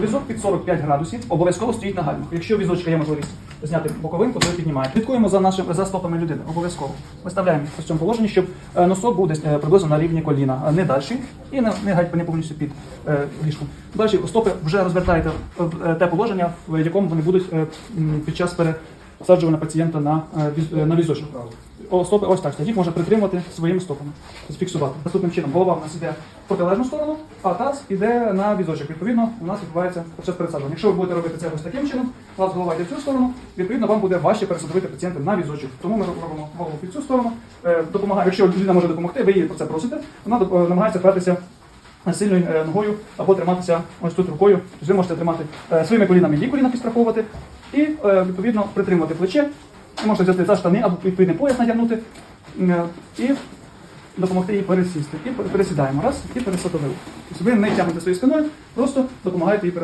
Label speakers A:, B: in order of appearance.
A: Візок під 45 градусів обов'язково стоїть на гальмах. Якщо візочка є можливість зняти боковинку, то піднімаємо. Слідкуємо за нашим за стопами людини. Обов'язково. Виставляємо в цьому положенні, щоб е, носок був десь е, приблизно на рівні коліна, не далі. І не, не геть не повністю під е, ліжком. Далі стопи вже розвертаєте в те положення, в якому вони будуть під час пересаджування пацієнта на, е, е, на візочок. Стопи ось так. Їх можна притримувати своїми стопами, фіксувати. Наступним чином голова в нас іде в протилежну сторону, а таз іде на візочок. Відповідно, у нас відбувається процес пересадження. Якщо ви будете робити це ось таким чином, у вас голова йде в цю сторону, відповідно, вам буде важче пересадити пацієнта на візочок. Тому ми робимо голову під цю сторону. Е, Допомагає, якщо людина може допомогти, ви її про це просите, вона намагається впертися сильною ногою або триматися ось тут рукою. Тобто ви можете тримати своїми колінами її коліна підстраховувати і е, відповідно притримувати плече. Можете взяти за штани або відповідний пояс натягнути е, і допомогти їй пересісти. І пересідаємо раз і пересадовили. Тобто ви не тягнете своєю спиною, просто допомагаєте їй пересадити.